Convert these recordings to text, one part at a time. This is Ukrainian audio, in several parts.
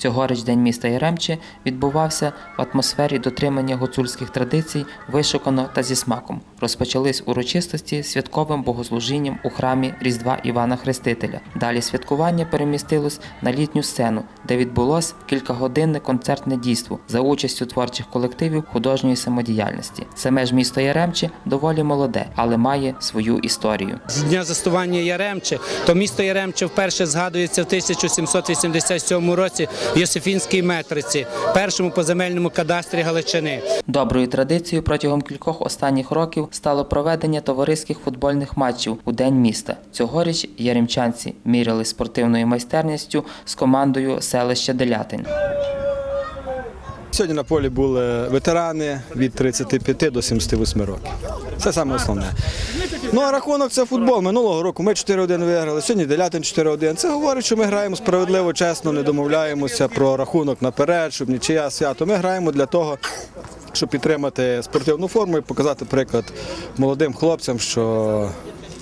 Цьогоріч День міста Яремче відбувався в атмосфері дотримання гуцульських традицій вишукано та зі смаком. Розпочались урочистості святковим богослужінням у храмі Різдва Івана Хрестителя. Далі святкування перемістилось на літню сцену, де відбулось кількагодинне концертне дійство за участю творчих колективів художньої самодіяльності. Саме ж місто Яремче доволі молоде, але має свою історію. з дня заснування Яремче, то місто Яремче вперше згадується в 1787 році Йосифінській метриці, першому поземельному кадастрі Галичини. Доброю традицією протягом кількох останніх років стало проведення товариських футбольних матчів у день міста. Цьогоріч яремчанці міряли спортивною майстерністю з командою селища Делятин. Сьогодні на полі були ветерани від 35 до 78 років. Це саме основне. Ну а рахунок це футбол. Минулого року ми 4-1 виграли, сьогодні Делятин 4-1. Це говорить, що ми граємо справедливо, чесно, не домовляємося про рахунок наперед, щоб нічия свято. Ми граємо для того, щоб підтримати спортивну форму і показати приклад молодим хлопцям, що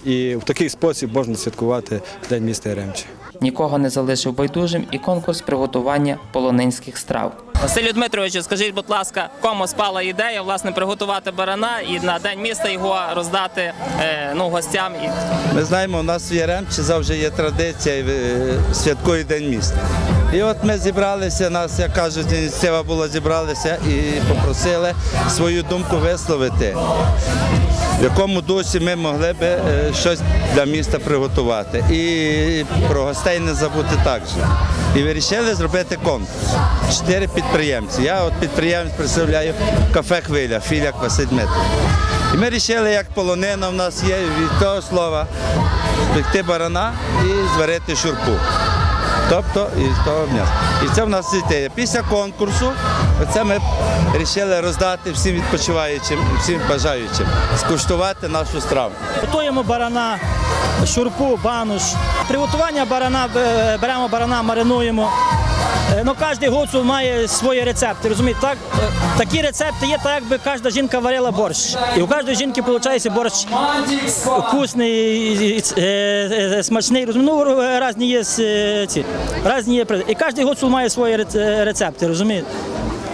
і в такий спосіб можна святкувати День міста Яремче. Нікого не залишив байдужим і конкурс приготування полонинських страв. Василю Дмитровичу, скажіть, будь ласка, кому спала ідея власне приготувати барана і на день міста його роздати е, ну, гостям Ми знаємо, у нас в Яремчі завжди є традиція е, святкує День міста. І от ми зібралися, нас, як кажуть, ініціатива була зібралися і попросили свою думку висловити, в якому дусі ми могли би е, щось для міста приготувати. І про гостей не забути також. І вирішили зробити конкурс. Чотири підприємці. Я от підприємець представляю кафе Хвиля, Філяк Василь Дмитрович. І ми вирішили, як полонина в нас є, від того слова спекти барана і зварити шурпу. Тобто із того м'яса. І це в нас ідея. Після конкурсу це ми вирішили роздати всім відпочиваючим, всім бажаючим скуштувати нашу страву. Готуємо барана, шурпу, бануш. Приготування барана е, беремо барана, маринуємо. Е, Ну, кожен гуцул має свої рецепти. Розумієте, так? Е, Такі рецепти є, так якби кожна жінка варила борщ. І у кожної жінки виходить борщ вкусний, смачний. Ну, різні є ці. Різні є. І кожен гуцул має свої рецепти, розумієте?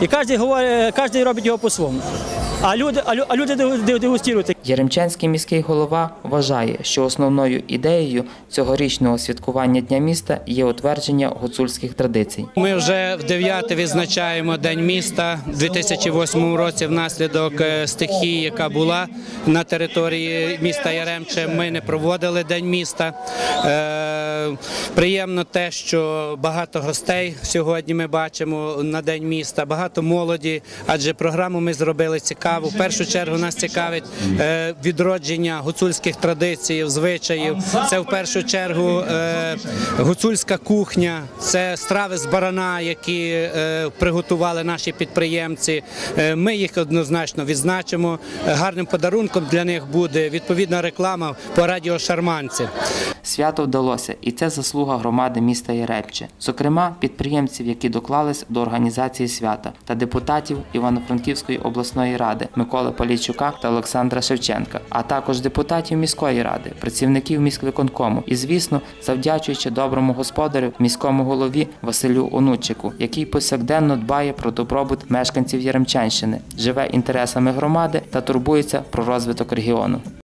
І кожен робить його по-своєму. А люди, а а люди дегу- дегустують. Яремчанський міський голова вважає, що основною ідеєю цьогорічного святкування Дня міста є утвердження гуцульських традицій. Ми вже в дев'яте відзначаємо День міста у 2008 році внаслідок е, стихії, яка була на території міста Яремче. Ми не проводили День міста. Приємно те, що багато гостей сьогодні ми бачимо на День міста, багато молоді, адже програму ми зробили цікаву. В першу чергу нас цікавить е, відродження гуцульських традицій, звичаїв. Це в першу чергу е, гуцульська кухня, це страви з барана, які е, приготували наші підприємці. Ми їх однозначно відзначимо. Гарним подарунком для них буде відповідна реклама по радіо Шарманці. Свято вдалося, і це заслуга громади міста Яремче, зокрема підприємців, які доклались до організації свята, та депутатів Івано-Франківської обласної ради Миколи Полійчука та Олександра Шевченка, а також депутатів міської ради, працівників міськвиконкому і, звісно, завдячуючи доброму господарю міському голові Василю Онучику, який повсякденно дбає про добробут мешканців Яремчанщини, живе інтересами громади та турбується про розвиток регіону.